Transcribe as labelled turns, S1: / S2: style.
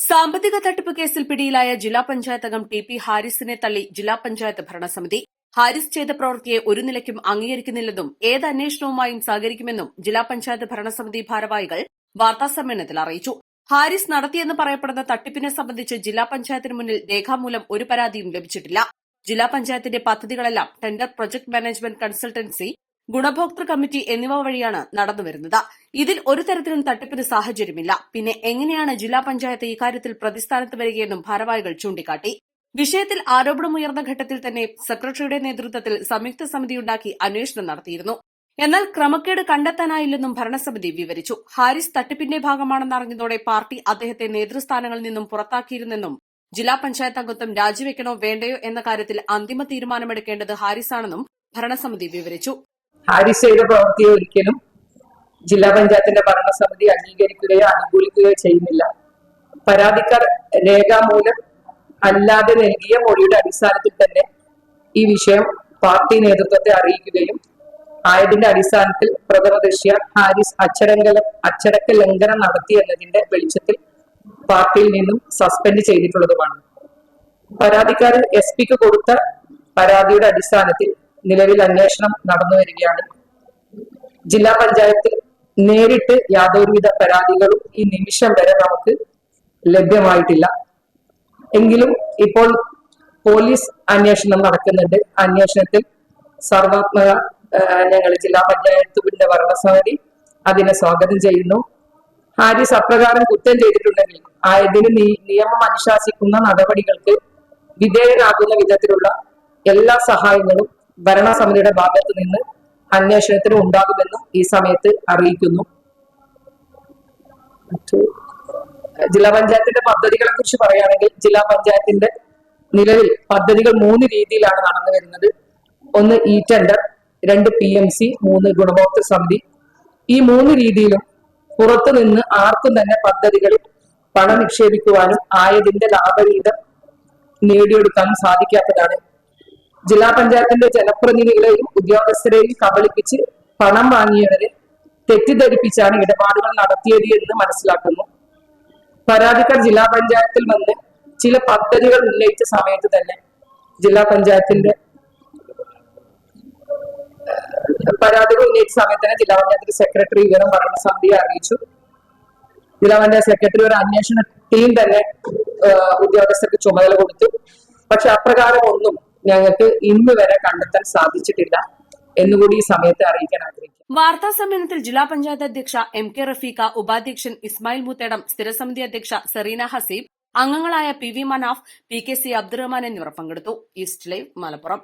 S1: സാമ്പത്തിക തട്ടിപ്പ് കേസിൽ പിടിയിലായ ജില്ലാ പഞ്ചായത്ത് അംഗം ടി പി ഹാരിസിനെ തള്ളി ജില്ലാ പഞ്ചായത്ത് ഭരണസമിതി. ഹാരിസ് ചെയ്ത പ്രവൃത്തിയെ ഒരു നിലയ്ക്കും അംഗീകരിക്കുന്നില്ലെന്നും ഏത് അന്വേഷണവുമായും സഹകരിക്കുമെന്നും ജില്ലാ പഞ്ചായത്ത് ഭരണസമിതി ഭാരവാഹികൾ വാർത്താസമ്മേളനത്തിൽ അറിയിച്ചു. ഹാരിസ് നടത്തിയെന്ന് പറയപ്പെടുന്ന തട്ടിപ്പിനെ സംബന്ധിച്ച് ജില്ലാ പഞ്ചായത്തിന് മുന്നിൽ രേഖാമൂലം ഒരു പരാതിയും ലഭിച്ചിട്ടില്ല. ജില്ലാ പഞ്ചായത്തിന്റെ പദ്ധതികളെല്ലാം ടെൻഡർ പ്രൊജക്ട് മാനേജ്മെന്റ് കൺസൾട്ടൻസി ഗുണഭോക്തൃ കമ്മിറ്റി എന്നിവ വഴിയാണ് നടന്നുവരുന്നത് ഇതിൽ ഒരു തരത്തിലും തട്ടിപ്പിന് സാഹചര്യമില്ല. പിന്നെ എങ്ങനെയാണ് ജില്ലാ പഞ്ചായത്ത് ഇക്കാര്യത്തിൽ പ്രതിസ്ഥാനത്ത് വരികയെന്നും ഭാരവാഹികൾ ചൂണ്ടിക്കാട്ടി. വിഷയത്തിൽ ആരോപണമുയർന്ന ഘട്ടത്തിൽ തന്നെ സെക്രട്ടറിയുടെ നേതൃത്വത്തിൽ സംയുക്ത സമിതിയുണ്ടാക്കി അന്വേഷണം നടത്തിയിരുന്നു. എന്നാൽ ക്രമക്കേട് കണ്ടെത്താനായില്ലെന്നും ഭരണസമിതി വിവരിച്ചു. ഹാരിസ് തട്ടിപ്പിന്റെ ഭാഗമാണെന്നറിഞ്ഞതോടെ പാർട്ടി അദ്ദേഹത്തെ നേതൃസ്ഥാനങ്ങളിൽ നിന്നും പുറത്താക്കിയിരുന്നെന്നും ജില്ലാ പഞ്ചായത്ത് അംഗത്വം രാജിവെക്കണോ വേണ്ടയോ എന്ന കാര്യത്തിൽ അന്തിമ തീരുമാനമെടുക്കേണ്ടത് ഹാരിസാണെന്നും ഭരണസമിതി വിവരിച്ചു.
S2: ഹാരിസ് ചെയ്ത പ്രവൃത്തിയെ ഒരിക്കലും ജില്ലാ പഞ്ചായത്തിന്റെ ഭരണസമിതി അംഗീകരിക്കുകയോ അനുകൂലിക്കുകയോ ചെയ്യുന്നില്ല. പരാതിക്കാർ രേഖാമൂലം അല്ലാതെ നൽകിയ മൊഴിയുടെ അടിസ്ഥാനത്തിൽ തന്നെ ഈ വിഷയം പാർട്ടി നേതൃത്വത്തെ അറിയിക്കുകയും ആയതിന്റെ അടിസ്ഥാനത്തിൽ പ്രഥമദൃശ്യ ഹാരിസ് അച്ചടങ്കലം അച്ചടക്ക ലംഘനം നടത്തി എന്നതിന്റെ വെളിച്ചത്തിൽ പാർട്ടിയിൽ നിന്നും സസ്പെൻഡ് ചെയ്തിട്ടുള്ളതുമാണ്. പരാതിക്കാരൻ എസ് പിക്ക് കൊടുത്ത പരാതിയുടെ അടിസ്ഥാനത്തിൽ നിലവിൽ അന്വേഷണം നടന്നു വരികയാണ്. ജില്ലാ പഞ്ചായത്തിൽ നേരിട്ട് യാതൊരുവിധ പരാതികളും ഈ നിമിഷം വരെ നമുക്ക് ലഭ്യമായിട്ടില്ല. എങ്കിലും ഇപ്പോൾ പോലീസ് അന്വേഷണം നടക്കുന്നുണ്ട്. അന്വേഷണത്തിൽ സർവാത്മക ഞങ്ങൾ ജില്ലാ പഞ്ചായത്തിന്റെ ഭരണസമിതി അതിനെ സ്വാഗതം ചെയ്യുന്നു. ഹാരിസ് അപ്രകാരം കുറ്റം ചെയ്തിട്ടുണ്ടെങ്കിൽ ആയതിന് നിയമം അനുശാസിക്കുന്ന നടപടികൾക്ക് വിധേയനാകുന്ന വിധത്തിലുള്ള എല്ലാ സഹായങ്ങളും ഭരണസമിതിയുടെ ഭാഗത്തു നിന്ന് അന്വേഷണത്തിന് ഉണ്ടാകുമെന്നും ഈ സമയത്ത് അറിയിക്കുന്നു. ജില്ലാ പഞ്ചായത്തിന്റെ പദ്ധതികളെ കുറിച്ച് പറയുകയാണെങ്കിൽ ജില്ലാ പഞ്ചായത്തിന്റെ നിലവിൽ പദ്ധതികൾ മൂന്ന് രീതിയിലാണ് നടന്നു വരുന്നത്. ഒന്ന് ഇ ടെൻഡർ രണ്ട് പി എം സി മൂന്ന് ഗുണഭോക്തൃ സമിതി. ഈ മൂന്ന് രീതിയിലും പുറത്തു നിന്ന് ആർക്കും തന്നെ പദ്ധതികളിൽ പണം നിക്ഷേപിക്കുവാനും ആയതിന്റെ ലാഭവിഹിതം നേടിയെടുക്കാനും സാധിക്കാത്തതാണ് ജില്ലാ പഞ്ചായത്തിന്റെ ജനപ്രതിനിധികളെയും ഉദ്യോഗസ്ഥരെയും കബളിപ്പിച്ച് പണം വാങ്ങിയവരെ തെറ്റിദ്ധരിപ്പിച്ചാണ് ഇടപാടുകൾ നടത്തിയത് എന്ന് മനസ്സിലാക്കുന്നു. പരാതിക്കാർ ജില്ലാ പഞ്ചായത്തിൽ വന്ന് ചില പദ്ധതികൾ ഉന്നയിച്ച സമയത്ത് തന്നെ ജില്ലാ പഞ്ചായത്തിന്റെ പരാതികൾ ഉന്നയിച്ച സമയത്ത് തന്നെ ജില്ലാ പഞ്ചായത്തിന്റെ സെക്രട്ടറി വിവരം ഭരണസമിതിയെ അറിയിച്ചു. ജില്ലാ പഞ്ചായത്ത് സെക്രട്ടറി ഒരു അന്വേഷണ ടീം തന്നെ ഉദ്യോഗസ്ഥർക്ക് ചുമതല കൊടുത്തു. പക്ഷെ അപ്രകാരം ഒന്നും ഞങ്ങൾക്ക് ഇന്ന് വരെ കണ്ടെത്താൻ സാധിച്ചിട്ടില്ല എന്നുകൂടി ഈ സമയത്ത് അറിയിക്കാൻ ആഗ്രഹിക്കുന്നു.
S1: വാർത്താ സമ്മേളനത്തിൽ ജില്ലാ പഞ്ചായത്ത് അധ്യക്ഷ എം കെ റഫീഖ ഉപാധ്യക്ഷൻ ഇസ്മായിൽ മുത്തേടം സ്ഥിരസമിതി അധ്യക്ഷ സെറീന ഹസീബ് അംഗങ്ങളായ P V Manaf P K C Abdurahman എന്നിവർ പങ്കെടുത്തു. East live Malappuram.